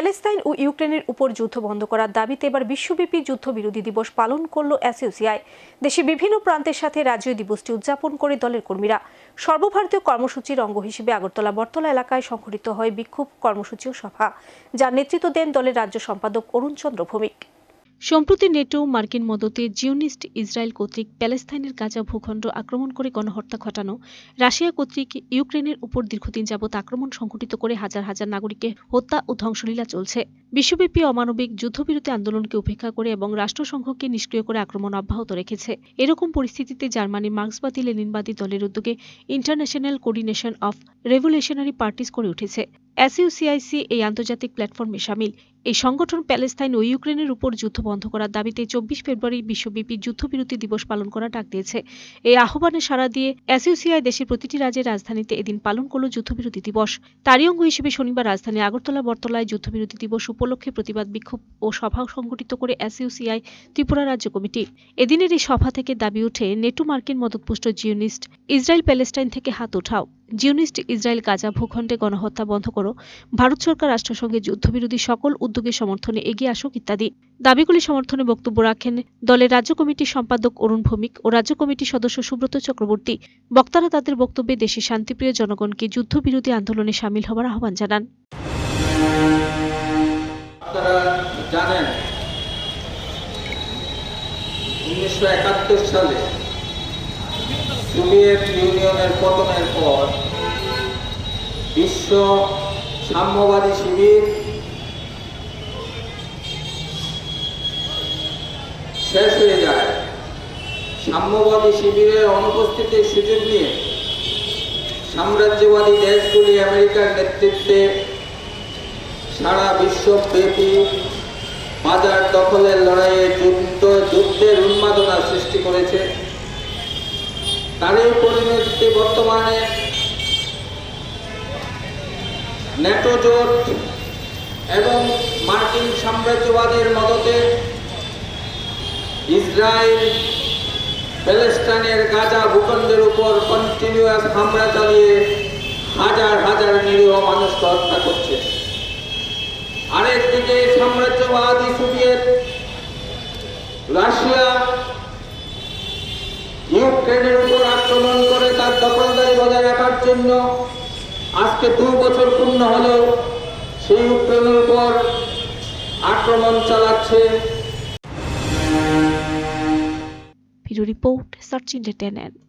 Palestine ও ইউক্রেনের উপর যুদ্ধ বন্ধ করার দাবিতে এবার বিশ্বব্যাপী যুদ্ধবিরোধী দিবস পালন করল অ্যাসোসিয়ায় দেশে বিভিন্ন প্রান্তের সাথে রাজ্য দিবসটি উদযাপন করে দলের কর্মীরা। সর্বভারতীয় কর্মসূচির অঙ্গ হিসেবে আগরতলা বটতলা এলাকায় সংঘটিত হয় বিক্ষোভ কর্মসূচি ও সভা, যার নেতৃত্ব দেন দলের রাজ্য সম্পাদক অরুণ চন্দ্র ভৌমিক। সম্প্রতি নেটো, মার্কিন মদতে জিওনিস্ট ইসরায়েল কর্তৃক প্যালেস্তাইনের গাজা ভূখণ্ড আক্রমণ করে গণহত্যা ঘটানো, রাশিয়া কর্তৃক ইউক্রেনের উপর দীর্ঘদিন যাবৎ আক্রমণ সংঘটিত করে হাজার হাজার নাগরিককে হত্যা ও ধ্বংসলীলা চলছে। বিশ্বব্যাপী অমানবিক যুদ্ধবিরতি আন্দোলনকে উপেক্ষা করে এবং রাষ্ট্রসংঘকে নিষ্ক্রিয় করে আক্রমণ অব্যাহত রেখেছে। এরকম পরিস্থিতিতে জার্মানি মার্ক্সবাদী লেনিনবাদী দলের উদ্যোগে international coordination of revolutionary parties করে উঠেছে। এসইউসিআইসি এই আন্তর্জাতিক প্ল্যাটফর্মে সামিল। এই সংগঠন প্যালেস্তাইন ও ইউক্রেনের উপর যুদ্ধ বন্ধ করার দাবিতে চব্বিশ ফেব্রুয়ারি বিশ্বব্যাপী যুদ্ধবিরতি দিবস পালন করার ডাক দিয়েছে। এই আহ্বানে সাড়া দিয়ে এসইউসিআই দেশের প্রতিটি রাজ্যের রাজধানীতে এদিন পালন করল যুদ্ধবিরতি দিবস। তারই অঙ্গ হিসেবে শনিবার রাজধানী আগরতলা বটতলায় যুদ্ধবিরতি দিবস উপলক্ষে প্রতিবাদ বিক্ষোভ ও সভা সংগঠিত করে এসইউসিআই ত্রিপুরা রাজ্য কমিটি। এদিনের এই সভা থেকে দাবি উঠে নেটো মার্কিন মদতপুষ্ট জিওনিস্ট ইসরায়েল প্যালেস্টাইন থেকে হাত ওঠাও। জিওনিস্ট ইসরায়েল গাজা ভূখণ্ডে গণহত্যা বন্ধ করো। ভারত সরকার রাষ্ট্রসংঘের যুদ্ধবিরোধী সকল উদ্যোগের সমর্থনে এগিয়ে আসুক ইত্যাদি। দাবিগুলি সমর্থনে বক্তব্য রাখেন দলের রাজ্য কমিটির সম্পাদক অরুণ ভৌমিক ও রাজ্য কমিটির সদস্য সুব্রত চক্রবর্তী। বক্তারা তাদের বক্তব্যে দেশের শান্তিপ্রিয় জনগণকে যুদ্ধবিরোধী আন্দোলনে সামিল হওয়ার আহ্বান জানান। বিশ্ব সাম্যবাদী শিবির শেষ হয়ে যায়। সাম্যবাদী শিবিরের অনুপস্থিতির সুযোগ নিয়ে সাম্রাজ্যবাদী দেশগুলি আমেরিকার নেতৃত্বে সারা বিশ্বব্যাপী বাজার দখলের লড়াইয়ে যুদ্ধ, যুদ্ধের উন্মাদনা সৃষ্টি করেছে। তারই পরিণতিতে বর্তমানে ন্যাটো জোট এবং মার্কিন সাম্রাজ্যবাদের মদতে ইসরায়েল প্যালেস্টাইনের গাজা ভূখণ্ডের উপর কন্টিনিউয়াস হামলা চালিয়ে হাজার হাজার নিরীহ মানুষকে হত্যা করছে। আরেকদিকে সাম্রাজ্যবাদী সোভিয়েত, রাশিয়া ইউক্রেনের উপর আক্রমণ করে তার দখলদারি বজায় রাখার জন্য আজকে দু বছর পূর্ণ হলেও সেই ইউক্রেনের উপর আক্রমণ চালাচ্ছে Video report searching the tenant.